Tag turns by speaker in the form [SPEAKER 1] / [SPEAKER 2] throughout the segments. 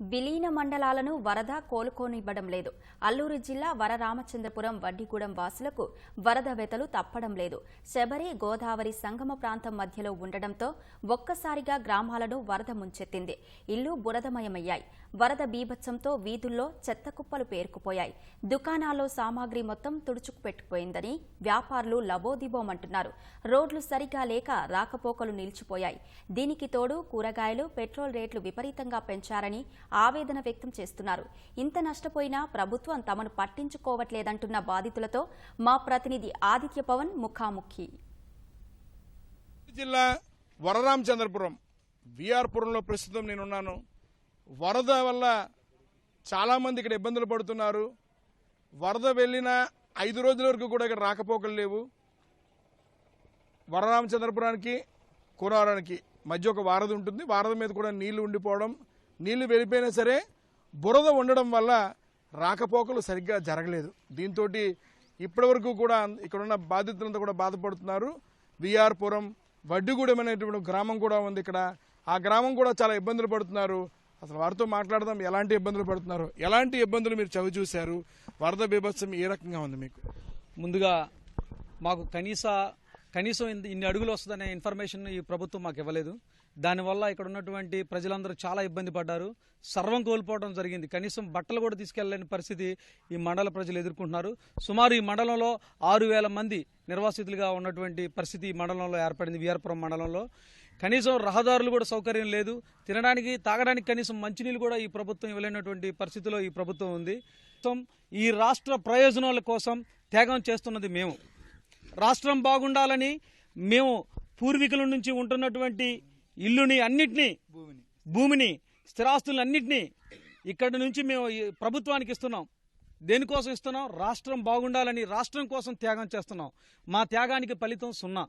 [SPEAKER 1] విలీన మండలాలను వరద కోలుకోనివ్వడం లేదు. అల్లూరు జిల్లా వరరామచంద్రపురం వడ్డిగూడెం వాసులకు వరద వెతలు తప్పడం లేదు. శబరి గోదావరి సంగమ ప్రాంతం మధ్యలో ఉండడంతో ఒక్కసారిగా గ్రామాలను వరద ముంచెత్తింది. ఇల్లు బురదమయమయ్యాయి. వరద బీభత్సంతో వీధుల్లో చెత్త కుప్పలు పేరుకుపోయాయి. దుకాణాల్లో సామాగ్రి మొత్తం తుడుచుకుపెట్టుకుపోయిందని వ్యాపారులు లబోదిబోమంటున్నారు. రోడ్లు సరిగా లేక రాకపోకలు నిలిచిపోయాయి. దీనికి తోడు కూరగాయలు పెట్రోల్ రేట్లు విపరీతంగా పెంచారని ఆవేదన వ్యక్తం చేస్తున్నారు. ఇంత నష్టపోయినా ప్రభుత్వం తమను పట్టించుకోవట్లేదంటున్న బాధితులతో మా ప్రతినిధి ఆదిత్య పవన్ ముఖాముఖి.
[SPEAKER 2] జిల్లా వరరామచంద్రపురం విఆర్పురంలో ప్రస్తుతం నేనున్నాను. వరద వల్ల చాలామంది ఇక్కడ ఇబ్బందులు పడుతున్నారు. వరద వెళ్ళిన ఐదు రోజుల వరకు కూడా ఇక్కడ రాకపోకలు లేవు. వరరామచంద్రపురానికి కూరవరానికి మధ్య ఒక వారధి ఉంటుంది. వారధి మీద కూడా నీళ్ళు ఉండిపోవడం నీళ్ళు వెళ్ళిపోయినా సరే బురద ఉండడం వల్ల రాకపోకలు సరిగ్గా జరగలేదు. దీంతో ఇప్పటివరకు కూడా ఇక్కడున్న బాధితులంతా కూడా బాధపడుతున్నారు. విఆర్పురం వడ్డిగూడెం అనేటువంటి గ్రామం కూడా ఉంది ఇక్కడ. ఆ గ్రామం కూడా చాలా ఇబ్బందులు పడుతున్నారు. అసలు వారితో మాట్లాడదాం ఎలాంటి ఇబ్బందులు పడుతున్నారు? ఎలాంటి ఇబ్బందులు మీరు చవి చూశారు వరద బీభత్సం ఏ రకంగా ఉంది మీకు?
[SPEAKER 3] ముందుగా మాకు కనీస కనీసం ఇన్ని- ఇన్ని అడుగులు వస్తుందనే ఇన్ఫర్మేషన్ ఈ ప్రభుత్వం మాకు ఇవ్వలేదు. దానివల్ల ఇక్కడ ఉన్నటువంటి ప్రజలందరూ చాలా ఇబ్బంది పడ్డారు. సర్వం కోల్పోవడం జరిగింది. కనీసం బట్టలు కూడా తీసుకెళ్ళేని పరిస్థితి ఈ మండల ప్రజలు ఎదుర్కొంటున్నారు. సుమారు ఈ మండలంలో ఆరు వేల మంది నిర్వాసితులుగా ఉన్నటువంటి పరిస్థితి ఈ మండలంలో ఏర్పడింది. వీరపురం మండలంలో కనీసం రహదారులు కూడా సౌకర్యం లేదు. తినడానికి తాగడానికి కనీసం మంచినీళ్ళు కూడా ఈ ప్రభుత్వం ఇవ్వలేనటువంటి పరిస్థితిలో ఈ ప్రభుత్వం ఉంది. ఈ రాష్ట్ర ప్రయోజనాల కోసం త్యాగం చేస్తున్నది మేము. రాష్ట్రం బాగుండాలని మేము పూర్వీకుల నుంచి ఉంటున్నటువంటి ఇల్లుని అన్నిటినీ భూమిని. స్థిరాస్తులను అన్నిటినీ ఇక్కడి నుంచి మేము ప్రభుత్వానికి ఇస్తున్నాం. దేనికోసం ఇస్తున్నాం? రాష్ట్రం బాగుండాలని రాష్ట్రం కోసం త్యాగం చేస్తున్నాం. మా త్యాగానికి ఫలితం సున్నా.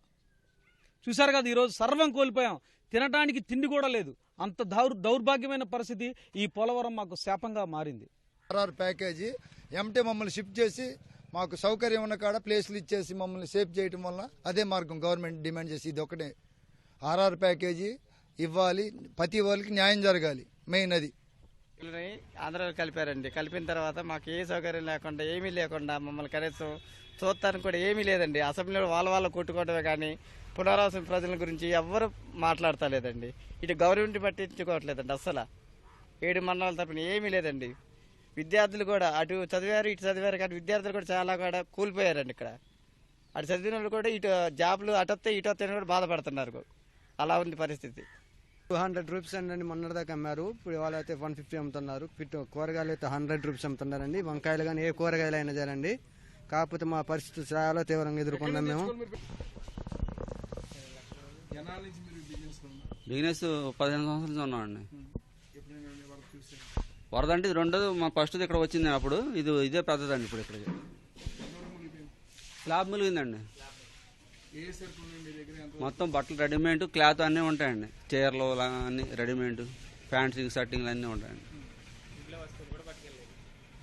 [SPEAKER 3] చూశారు కదా ఈరోజు సర్వం కోల్పోయాం. తినడానికి తిండి కూడా లేదు. అంత దౌర్ దౌర్భాగ్యమైన పరిస్థితి ఈ పోలవరం మాకు శాపంగా మారింది.
[SPEAKER 4] ఆర్ఆర్ ప్యాకేజీ ఎంటే మమ్మల్ని షిఫ్ట్ చేసి మాకు సౌకర్యం ఉన్న కాడ ప్లేస్లు ఇచ్చేసి మమ్మల్ని సేఫ్ చేయడం వల్ల అదే మార్గం గవర్నమెంట్ డిమాండ్ చేసి ఇది ఒకటే. ఆర్ఆర్ ప్యాకేజీ ఇవ్వాలి. ప్రతి వాళ్ళకి న్యాయం జరగాలి. మెయిన్ అది.
[SPEAKER 5] వీళ్ళని ఆంధ్రాలో కలిపారండి. కలిపిన తర్వాత మాకు ఏ సౌకర్యం లేకుండా ఏమీ లేకుండా మమ్మల్ని కనీసం చూస్తానికి కూడా ఏమీ లేదండి. అసెంబ్లీలో వాళ్ళ వాళ్ళ కొట్టుకోవడమే కానీ పునరావాసం ప్రజల గురించి ఎవ్వరు మాట్లాడతలేదండి. ఇటు గవర్నమెంట్ పట్టించుకోవట్లేదండి అస్సలు. ఏడు మండలాల తరపున ఏమీ లేదండి. విద్యార్థులు కూడా అటు చదివారు ఇటు చదివారు కానీ విద్యార్థులు కూడా చాలా కూడా కూలిపోయారండి ఇక్కడ. అటు చదివిన వాళ్ళు కూడా ఇటు జాబ్లు అటు వస్తే ఇటు వస్తే కూడా బాధపడుతున్నారు. అలా ఉంది పరిస్థితి.
[SPEAKER 6] టూ హండ్రెడ్ రూపీస్ అండి మొన్నటిదాకా అమ్మారు. ఇప్పుడు ఇవాళ అయితే వన్ ఫిఫ్టీ అమ్ముతున్నారు కూరగాయలు అయితే హండ్రెడ్ రూపీస్ అమ్ముతున్నారండి. వంకాయలు కానీ ఏ కూరగాయలు అయినా సరండి కాకపోతే మా పరిస్థితి చాలా తీవ్రంగా ఎదుర్కొన్నాం మేము.
[SPEAKER 7] బిజినెస్ పదిహేను సంవత్సరాల నుంచి ఉన్నామండి. వరద అంటే ఇది రెండోది మా ఫస్ట్ ఇక్కడ వచ్చింది అప్పుడు. ఇది ఇదే పెద్దదండి ఇప్పుడు ఇక్కడికి. స్లాబ్ ములిగిందండి మొత్తం బట్టలు రెడీమేడ్ క్లాత్ అన్నీ ఉంటాయండి. చీరలు అన్నీ రెడీమేడ్ ప్యాంట్సింగ్ షర్టింగ్లు అన్నీ ఉంటాయండి.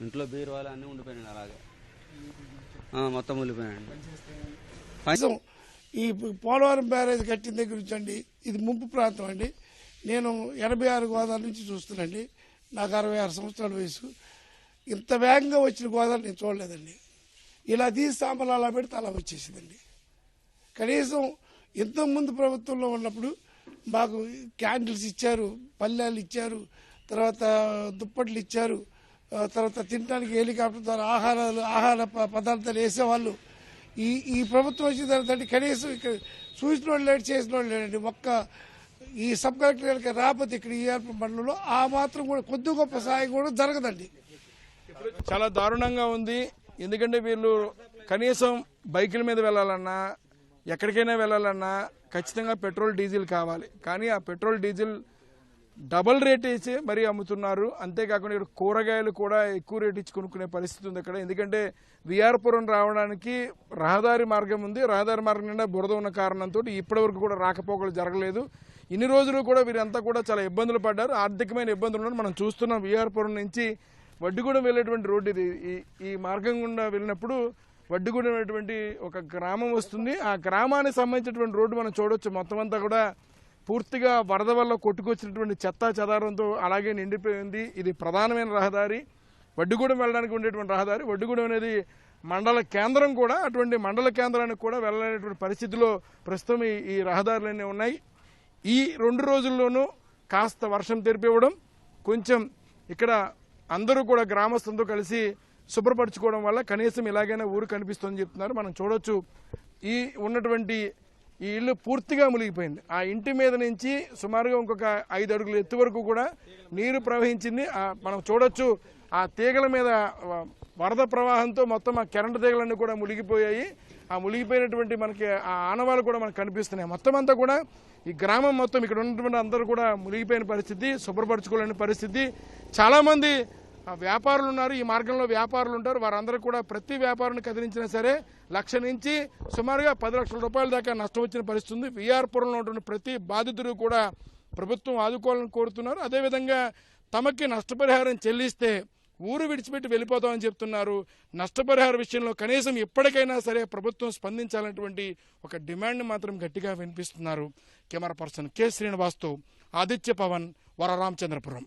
[SPEAKER 7] ఇంట్లో బీరువాలు అన్నీ ఉండిపోయినాయి అలాగే. మొత్తం ఉండిపోయాయండి
[SPEAKER 8] కనీసం ఈ పోలవరం బ్యారేజ్ కట్టిన దగ్గర నుంచి అండి ఇది ముంపు ప్రాంతం అండి. నేను ఎనభై ఆరు గోదావరి నుంచి చూస్తున్నాండి నాకు అరవై ఆరు సంవత్సరాల వయసు. ఇంత వేగంగా వచ్చిన గోదావరి నేను చూడలేదండి. ఇలా తీసి సాంబలు అలా పెడితే అలా వచ్చేసిందండి. కనీసం ఇంతకుముందు ప్రభుత్వంలో ఉన్నప్పుడు మాకు క్యాండిల్స్ ఇచ్చారు పల్లెలు ఇచ్చారు తర్వాత దుప్పట్లు ఇచ్చారు తర్వాత తినడానికి హెలికాప్టర్ ద్వారా ఆహారాలు ఆహార ప- పదార్థాలు వేసేవాళ్ళు. ఈ ఈ ప్రభుత్వం వచ్చిన తర్వాత కనీసం ఇక్కడ చూసిన వాళ్ళు లేడు చేసిన వాళ్ళు లేడండి. ఒక్క ఈ సబ్ కలెక్టర్ గారికి రాకపోతే ఇక్కడ ఈ మండలంలో ఆ మాత్రం కూడా కొద్ది గొప్ప సాయం కూడా జరగదండి.
[SPEAKER 2] చాలా దారుణంగా ఉంది. ఎందుకంటే వీళ్ళు కనీసం బైకుల మీద వెళ్ళాలన్నా ఎక్కడికైనా వెళ్ళాలన్నా ఖచ్చితంగా పెట్రోల్ డీజిల్ కావాలి. కానీ ఆ పెట్రోల్ డీజిల్ డబల్ రేట్ వేసి మరీ అమ్ముతున్నారు. అంతేకాకుండా ఇక్కడ కూరగాయలు కూడా ఎక్కువ రేట్ ఇచ్చి కొనుక్కునే పరిస్థితి ఉంది అక్కడ ఎందుకంటే విఆర్పురం రావడానికి రహదారి మార్గం ఉంది. రహదారి మార్గం నిండా బురద ఉన్న కారణంతో ఇప్పటివరకు కూడా రాకపోకలు జరగలేదు. ఇన్ని రోజులు కూడా వీరంతా కూడా చాలా ఇబ్బందులు పడ్డారు. ఆర్థికమైన ఇబ్బందులు ఉన్నారు మనం చూస్తున్నాం. విఆర్పురం నుంచి వడ్డిగూడెం వెళ్ళేటువంటి రోడ్డు ఇది. ఈ ఈ మార్గం గుండా వెళ్ళినప్పుడు వడ్డిగూడెం అనేటువంటి ఒక గ్రామం వస్తుంది. ఆ గ్రామానికి సంబంధించినటువంటి రోడ్డు మనం చూడవచ్చు మొత్తం అంతా కూడా పూర్తిగా వరద వల్ల కొట్టుకొచ్చినటువంటి చెత్త చెదారంతో అలాగే నిండిపోయింది. ఇది ప్రధానమైన రహదారి. వడ్డిగూడెం వెళ్ళడానికి ఉండేటువంటి రహదారి. వడ్డిగూడెం అనేది మండల కేంద్రం కూడా అటువంటి మండల కేంద్రానికి కూడా వెళ్ళలేనటువంటి పరిస్థితిలో ప్రస్తుతం ఈ ఈ రహదారులన్నీ ఉన్నాయి. ఈ రెండు రోజుల్లోనూ కాస్త వర్షం తెరిపివ్వడం కొంచెం ఇక్కడ అందరూ కూడా గ్రామస్తులతో కలిసి శుభ్రపరచుకోవడం వల్ల కనీసం ఇలాగైనా ఊరు కనిపిస్తుందని చెప్తున్నారు. మనం చూడొచ్చు. ఈ ఉన్నటువంటి ఈ ఇల్లు పూర్తిగా మునిగిపోయింది. ఆ ఇంటి మీద నుంచి సుమారుగా ఇంకొక ఐదు అడుగుల ఎత్తు వరకు కూడా నీరు ప్రవహించింది. మనం చూడొచ్చు. ఆ తీగల మీద వరద ప్రవాహంతో మొత్తం ఆ కరెంటు తీగలన్నీ కూడా మునిగిపోయాయి. ఆ మునిగిపోయినటువంటి మనకి ఆ ఆనవాలు కూడా మనకు కనిపిస్తున్నాయి. మొత్తం అంతా కూడా ఈ గ్రామం మొత్తం ఇక్కడ ఉన్నటువంటి అందరూ కూడా మునిగిపోయిన పరిస్థితి శుభ్రపరచుకోలేని పరిస్థితి. చాలామంది వ్యాపారులు ఉన్నారు ఈ మార్గంలో వ్యాపారులు ఉంటారు. వారందరూ కూడా ప్రతి వ్యాపారాన్ని కదిలించినా సరే లక్ష నుంచి సుమారుగా పది లక్షల రూపాయల దాకా నష్టం వచ్చిన పరిస్థితి ఉంది. విఆర్పురంలో ఉంటున్న ప్రతి బాధితుడు కూడా ప్రభుత్వం ఆదుకోవాలని కోరుతున్నారు. అదేవిధంగా తమకి నష్టపరిహారం చెల్లిస్తే ఊరు విడిచిపెట్టి వెళ్ళిపోతామని చెప్తున్నారు. నష్టపరిహార విషయంలో కనీసం ఎప్పటికైనా సరే ప్రభుత్వం స్పందించాలన్నటువంటి ఒక డిమాండ్ మాత్రం గట్టిగా వినిపిస్తున్నారు. కెమెరా పర్సన్ కె శ్రీనివాస్తో ఆదిత్య పవన్ వరరామచంద్రపురం